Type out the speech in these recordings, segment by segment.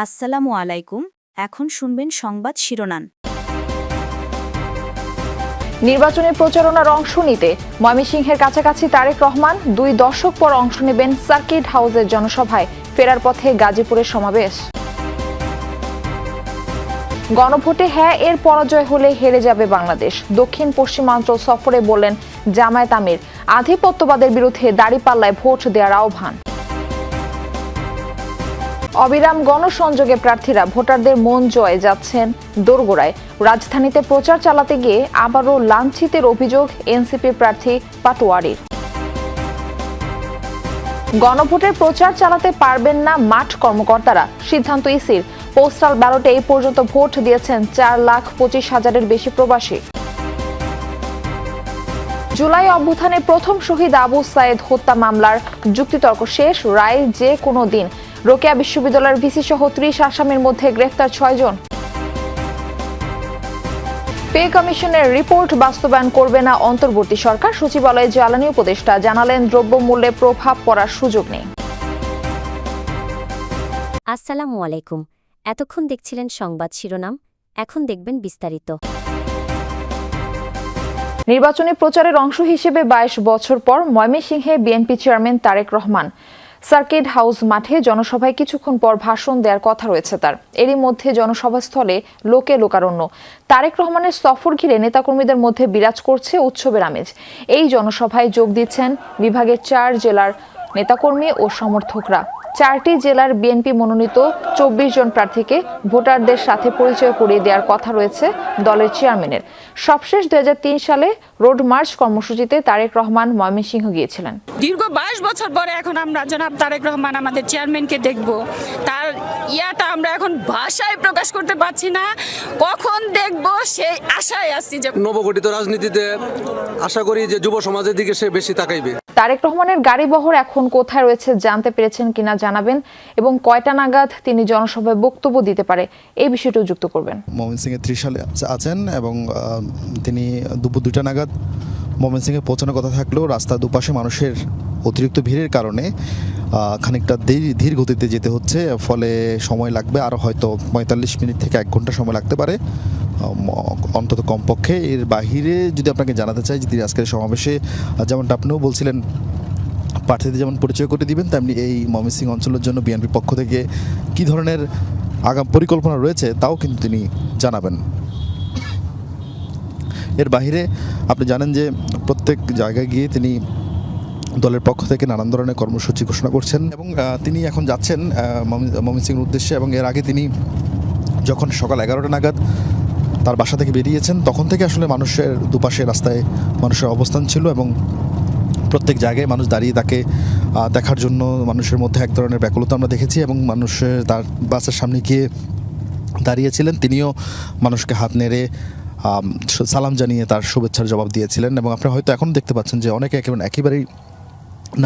আসসালামু আলাইকুম, এখন শুনবেন সংবাদ শিরোনাম। নির্বাচনের প্রচারণার অংশ নিতে ময়মনসিংহের কাছাকাছি তারেক রহমান দুই দশক পর অংশ নেবেন সার্কিট হাউসের জনসভায়, ফেরার পথে গাজীপুরের সমাবেশ। গণভোটে হ্যাঁ এর পরাজয় হলে হেরে যাবে বাংলাদেশ। দক্ষিণ পশ্চিমাঞ্চল সফরে বললেন জামায়াত আমির। আধিপত্যবাদের বিরুদ্ধে দাঁড়িপাল্লায় ভোট দেওয়ার আহ্বান। অবিরাম গণসংযোগে প্রার্থীরা ভোটারদের মন জয়ে যাচ্ছেন দোরগোড়ায়। রাজধানীতে প্রচার চালাতে গিয়ে আবারও লাঞ্ছিতের অভিযোগ এনসিপি প্রার্থী পাটোয়ারির। গণভোটের প্রচার চালাতে পারবেন না মাঠ কর্মকর্তারা, সিদ্ধান্ত ইসির। পোস্টাল ব্যালটে এই পর্যন্ত ভোট দিয়েছেন চার লাখ পঁচিশ হাজারের বেশি প্রবাসী। জুলাই অভ্যুত্থানে প্রথম শহীদ আবু সায়েদ হত্যা মামলার যুক্তিতর্ক শেষ, রায় যে কোনো দিন। রোকেয়া বিশ্ববিদ্যালয়ের ভিসি সহ ত্রিশ আসামির মধ্যে গ্রেফতার ছয়জন পে কমিশনের রিপোর্ট বাস্তবায়ন করবে না অন্তর্বর্তী সরকার সচিবালয়ে জ্বালানি উপদেষ্টা জানালেন দ্রব্যমূল্যে প্রভাব পড়ার সুযোগ নেই। আসসালামু আলাইকুম। এতক্ষণ দেখছিলেন সংবাদ শিরোনাম এখন দেখবেন বিস্তারিত। নির্বাচনী প্রচারের অংশ হিসেবে বাইশ বছর পর ময়মনসিংহে BNP chairman Tarique Rahman. Circuit house মাঠে জনসভায় কিছুক্ষণ পর ভাষণ দেওয়ার কথা রয়েছে তার। এরই মধ্যে জনসভাস্থলে লোকে লোকারণ্য। তারেক রহমানের সফর ঘিরে নেতাকর্মীদের মধ্যে বিরাজ করছে উৎসবের আমেজ। এই জনসভায় যোগ দিচ্ছেন বিভাগের চার জেলার নেতাকর্মী ও সমর্থকরা। চারটি জেলার বিএনপি মনোনীত চব্বিশ জন প্রার্থীকে ভোটারদের সাথে পরিচয় করিয়ে দেওয়ার কথা রয়েছে দলের চেয়ারম্যানের। সবশেষ দু হাজার তিন সালে রোড মার্চ কর্মসূচিতে তারেক রহমান ময়মনসিংহ গিয়েছিলেন। দীর্ঘ বাইশ বছর পরে এখন আমরা জনাব তারেক রহমান আমাদের চেয়ারম্যানকে দেখব। তার ইয়াটা আমরা এখন ভাষায় প্রকাশ করতে পারছি না। কখন দেখব সেই আশায় আছি যে নবগঠিত রাজনীতিতে আশা করি যে যুব সমাজের দিকে সে বেশি তাকাইবে। তারেক রহমানের গাড়ি বহর এখন কোথায় রয়েছে জানতে পেরেছেন কিনা জানাবেন এবং কয়টা নাগাদ তিনি জনসভায় বক্তব্য দিতে পারে এই বিষয়টাও যুক্ত করবেন। ময়মনসিংহে ত্রিশালে আছেন এবং তিনি দুপুর দুইটা নাগাদ ময়মনসিংহে পৌঁছানোর কথা থাকলেও রাস্তার দুপাশে মানুষের অতিরিক্ত ভিড়ের কারণে খানিকটা ধীর গতিতে যেতে হচ্ছে। ফলে সময় লাগবে আরও হয়তো পঁয়তাল্লিশ মিনিট থেকে এক ঘণ্টা সময় লাগতে পারে। অন্তত কমপক্ষে এর বাহিরে যদি আপনাকে জানাতে চাই যে তিনি আজকের সমাবেশে যেমনটা আপনিও বলছিলেন, প্রার্থীদের যেমন পরিচয় করে দিবেন, তেমনি এই ময়মনসিংহ অঞ্চলের জন্য বিএনপির পক্ষ থেকে কী ধরনের আগাম পরিকল্পনা রয়েছে তাও কিন্তু তিনি জানাবেন। এর বাইরে আপনি জানেন যে প্রত্যেক জায়গায় গিয়ে তিনি দলের পক্ষ থেকে নানান ধরনের কর্মসূচি ঘোষণা করছেন এবং তিনি এখন যাচ্ছেন ময়মনসিংহের উদ্দেশ্যে এবং এর আগে তিনি যখন সকাল এগারোটা নাগাদ তার বাসা থেকে বেরিয়েছেন, তখন থেকে আসলে মানুষের দুপাশে রাস্তায় মানুষের অবস্থান ছিল এবং প্রত্যেক জায়গায় মানুষ দাঁড়িয়ে তাকে দেখার জন্য মানুষের মধ্যে এক ধরনের ব্যাকুলতা আমরা দেখেছি এবং মানুষের তার বাসের সামনে গিয়ে দাঁড়িয়েছিলেন। তিনিও মানুষকে হাত নেড়ে সালাম জানিয়ে তার শুভেচ্ছার জবাব দিয়েছিলেন এবং আপনারা হয়তো এখন দেখতে পাচ্ছেন যে অনেকে একেবারে একেবারেই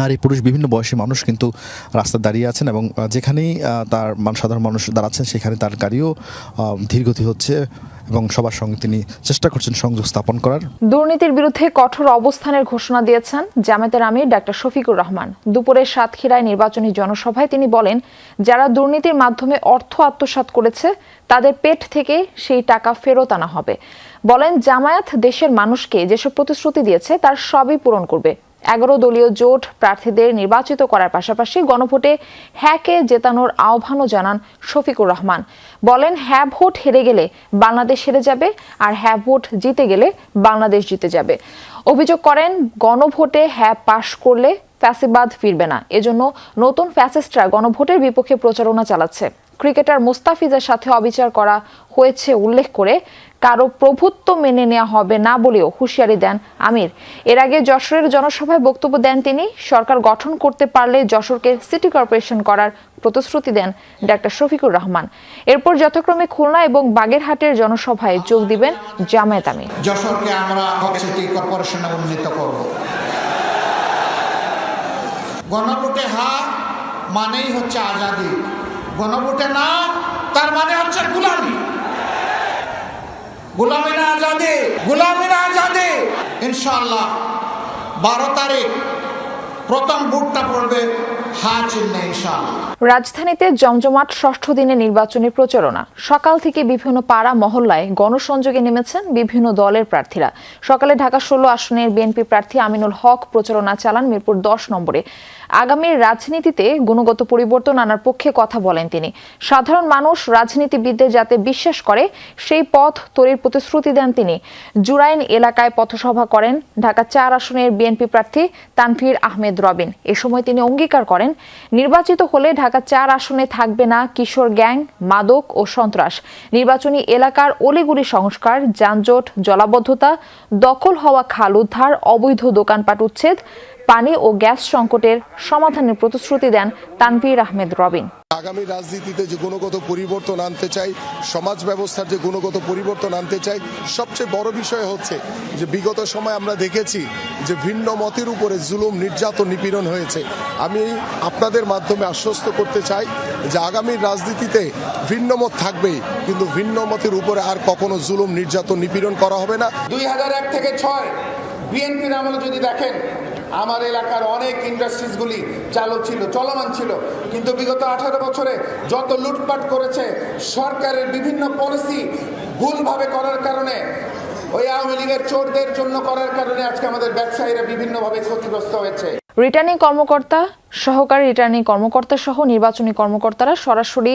নারী, পুরুষ, বিভিন্ন বয়সী মানুষ কিন্তু রাস্তায় দাঁড়িয়ে আছেন এবং যেখানেই তার সাধারণ মানুষ দাঁড়াচ্ছেন, সেখানে তার গাড়িও ধীরগতি হচ্ছে এবং সবার সঙ্গে তিনি চেষ্টা করছেন সংযোগ স্থাপন করার। দুর্নীতির বিরুদ্ধে কঠোর অবস্থানের ঘোষণা দিয়েছেন জামায়াতের আমির ডাক্তার শফিকুর রহমান। দুপুরে সাতক্ষীরায় নির্বাচনী জনসভায় তিনি বলেন, যারা দুর্নীতির মাধ্যমে অর্থ আত্মসাৎ করেছে, তাদের পেট থেকে সেই টাকা ফেরত আনা হবে। বলেন, জামায়াত দেশের মানুষকে যেসব প্রতিশ্রুতি দিয়েছে, তার সবই পূরণ করবে। এগারো দলীয় জোট প্রার্থীদের নির্বাচিত করার পাশাপাশি গণভোটে হ্যাঁকে জেতানোর আহ্বানও জানান শফিকুর রহমান। বলেন, হ্যা, ভোট হেরে গেলে বাংলাদেশ হেরে যাবে আর হ্যা, ভোট জিতে গেলে বাংলাদেশ জিতে যাবে। অভিযোগ করেন, গণভোটে হ্যাঁ পাশ করলে ফ্যাসিবাদ ফিরবে না। এজন্য নতুন ফ্যাসিস্টরা গণভোটের বিপক্ষে প্রচারণা চালাচ্ছে। ক্রিকেটার মুস্তাফিজের সাথে অবিচার করা হয়েছে উল্লেখ করে কারও প্রভুত্ব মেনে নেওয়া হবে না বলেও হুঁশিয়ারি দেন আমির। এর আগে যশোরের জনসভায় বক্তব্য দেন তিনি। সরকার গঠন করতে পারলে যশোরকে সিটি কর্পোরেশন করার প্রতিশ্রুতি দেন ডাক্তার শফিকুর রহমান। এরপর যথাক্রমে খুলনা এবং বাগেরহাটের জনসভায় যোগ দিবেন জামায়াত আমির। যশোরকে আমরা সিটি উন্নীত করব। গণভোটে হা মানেই হচ্ছে আজাদি। গণভোটে না, তার মানে হচ্ছে গুলামি গোলামিনা আজাদে না আজাদি। ইনশাল্লাহ বারো তারিখ প্রথম বুটটা পড়বে হ্যাঁ চিহ্নে ইনশাআল্লাহ রাজধানীতে জমজমাট ষষ্ঠ দিনে নির্বাচনী প্রচারণা। সকাল থেকে বিভিন্ন পাড়া, মহল্লায় গণসংযোগে নেমেছেন বিভিন্ন দলের প্রার্থীরা। সকালে ঢাকা ষোলো আসনের বিএনপি প্রার্থী আমিনুল হক প্রচারণা চালান মিরপুর দশ নম্বরে। আগামীর রাজনীতিতে গুণগত পরিবর্তন আনার পক্ষে কথা বলেন তিনি। সাধারণ মানুষ রাজনীতিবিদদের যাতে বিশ্বাস করে, সেই পথ তৈরির প্রতিশ্রুতি দেন তিনি। জুরাইন এলাকায় পথসভা করেন ঢাকা চার আসনের বিএনপি প্রার্থী তানভীর আহমেদ রবিন। এ সময় তিনি অঙ্গীকার করেন, নির্বাচিত হলে ঢাকা চার আসনে থাকবে না কিশোর গ্যাং, মাদক ও সন্ত্রাস। নির্বাচনী এলাকার অলিগুলি সংস্কার, যানজট, জলাবদ্ধতা, দখল হওয়া খাল উদ্ধার, অবৈধ দোকানপাট উচ্ছেদ, পানি ও গ্যাস সংকটের সমাধানের প্রতিশ্রুতি দেন তানভীর আহমেদ রবিন। আগামী রাজনীতিতে যে গুণগত পরিবর্তন আনতে চাই, সমাজ ব্যবস্থার যে গুণগত পরিবর্তন আনতে চাই, সবচেয়ে বড় বিষয় হচ্ছে যে বিগত সময় আমরা দেখেছি যে ভিন্ন মতের উপরে জুলুম, নির্যাতন, নিপীড়ন হয়েছে। আমি আপনাদের মাধ্যমে আশ্বস্ত করতে চাই যে আগামীর রাজনীতিতে ভিন্ন মত থাকবেই, কিন্তু ভিন্ন মতের উপরে আর কখনো জুলুম, নির্যাতন, নিপীড়ন করা হবে না। দুই হাজার এক থেকে ছয়, বিএনপির আমলে যদি দেখেন আমার এলাকার অনেক ইন্ডাস্ট্রিজগুলি চালু ছিল, চলমান ছিল। কিন্তু বিগত আঠারো বছরে যত লুটপাট করেছে, সরকারের বিভিন্ন পলিসি ভুলভাবে করার কারণে, ওই আওয়ামী লীগের চোরদের জন্য করার কারণে আজকে আমাদের ব্যবসায়ীরা বিভিন্নভাবে ক্ষতিগ্রস্ত হয়েছে। রিটার্নিং কর্মকর্তা, সহকারী রিটার্নিং কর্মকর্তা সহ নির্বাচনী কর্মকর্তারা সরাসরি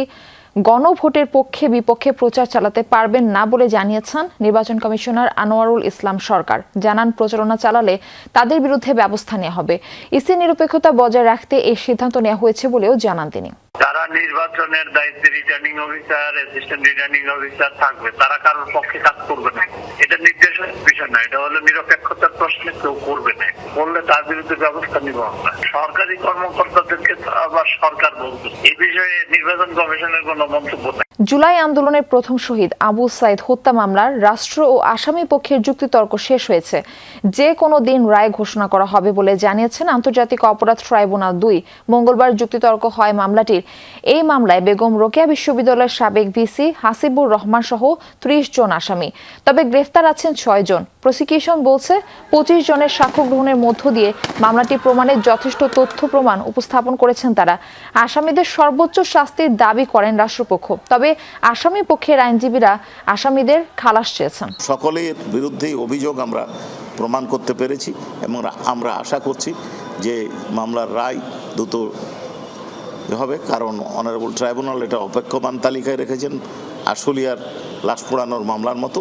গণভোটের পক্ষে বিপক্ষে প্রচার চালাতে পারবেন না বলে জানিয়েছেন নির্বাচন কমিশনার আনোয়ারুল ইসলাম সরকার। জানান, প্রচারণা চালালে তাদের বিরুদ্ধে ব্যবস্থা নেওয়া হবে। ইসি নিরপেক্ষতা বজায় রাখতে এই সিদ্ধান্ত নেওয়া হয়েছে বলেও জানান তিনি। তারা নির্বাচনের দায়িত্বে returning officer assistant returning officer থাকবে। তারা কারোর পক্ষে কাজ করবে না। এটা নির্দেশের বিষয় না, এটা হলো নিরপেক্ষতার প্রশ্নে কেউ করবে না। করলে তার বিরুদ্ধে ব্যবস্থা নিব আমরা। সরকারি কর্মকর্তাদেরকে আবার সরকার বলবে। এ বিষয়ে নির্বাচন কমিশনের কোনো মন্তব্য নেই। জুলাই আন্দোলনের প্রথম শহীদ আবু সাইদ হত্যা মামলার রাষ্ট্র ও আসামি পক্ষের যুক্তিতর্ক শেষ হয়েছে। যে কোনো দিন রায় ঘোষণা করা হবে বলে জানিয়েছেন আন্তর্জাতিক অপরাধ ট্রাইব্যুনাল দুই। মঙ্গলবার যুক্তিতর্ক হয় মামলাটির। এই মামলায় বেগম রোকেয়া বিশ্ববিদ্যালয়ের সাবেক ভিসি হাসিবুর রহমান সহ ত্রিশ জন আসামি। তবে গ্রেফতার আছেন ছয় জন। প্রসিকিউশন বলছে, পঁচিশ জনের সাক্ষ্য গ্রহণের মধ্য দিয়ে মামলাটি প্রমাণের যথেষ্ট তথ্য প্রমাণ উপস্থাপন করেছেন তারা। আসামিদের সর্বোচ্চ শাস্তির দাবি করেন রাষ্ট্রপক্ষ। তবে আসামি পক্ষের আইনজীবীরা আসামিদের খালাস চেয়েছেন। সকলের বিরুদ্ধেই অভিযোগ আমরা প্রমাণ করতে পেরেছি এবং আমরা আশা করছি যে মামলার রায় দ্রুত হবে, কারণ অনারেবল ট্রাইব্যুনাল এটা অপেক্ষমান তালিকায় রেখেছেন, আশুলিয়ার লাশ পোড়ানোর মামলার মতো।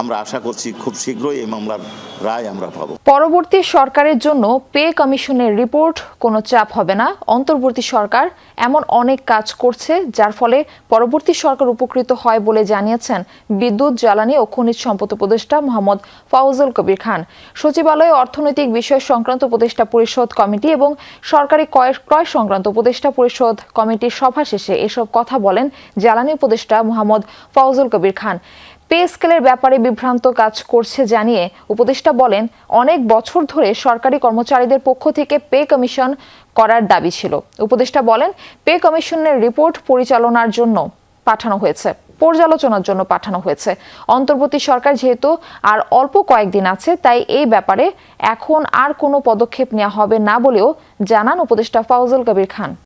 আমরা আশা করছি খুব শীঘ্রই এই মামলার রায় আমরা পাবো। পরবর্তী সরকারের জন্য পে কমিশনের রিপোর্ট কোনো চাপ হবে না। অন্তর্বর্তী সরকার এমন অনেক কাজ করছে, যার ফলে পরবর্তী সরকার উপকৃত হয় বলে জানিয়েছেন বিদ্যুৎ, জ্বালানি ও খনিজ সম্পদ উপদেষ্টা মোহাম্মদ ফাউজুল কবির খান। সচিবালয়ে অর্থনৈতিক বিষয় সংক্রান্ত উপদেষ্টা পরিষদ কমিটি এবং সরকারি ক্রয় সংক্রান্ত উপদেষ্টা পরিষদ কমিটির সভা শেষে এসব কথা বলেন জ্বালানি উপদেষ্টা মোহাম্মদ ফাউজুল কবির খান। পে স্কেলের ব্যাপারে বিভ্রান্ত কাজ করছে জানিয়ে উপদেষ্টা বলেন, অনেক বছর ধরে সরকারি কর্মচারীদের পক্ষ থেকে পে কমিশন করার দাবি ছিল। উপদেষ্টা বলেন, পে কমিশনের রিপোর্ট পরিচালনার জন্য পাঠানো হয়েছে, পর্যালোচনার জন্য পাঠানো হয়েছে। অন্তর্বর্তী সরকার যেহেতু আর অল্প কয়েকদিন আছে, তাই এই ব্যাপারে এখন আর কোনো পদক্ষেপ নেওয়া হবে না বলেও জানান উপদেষ্টা ফাউজুল কবির খান।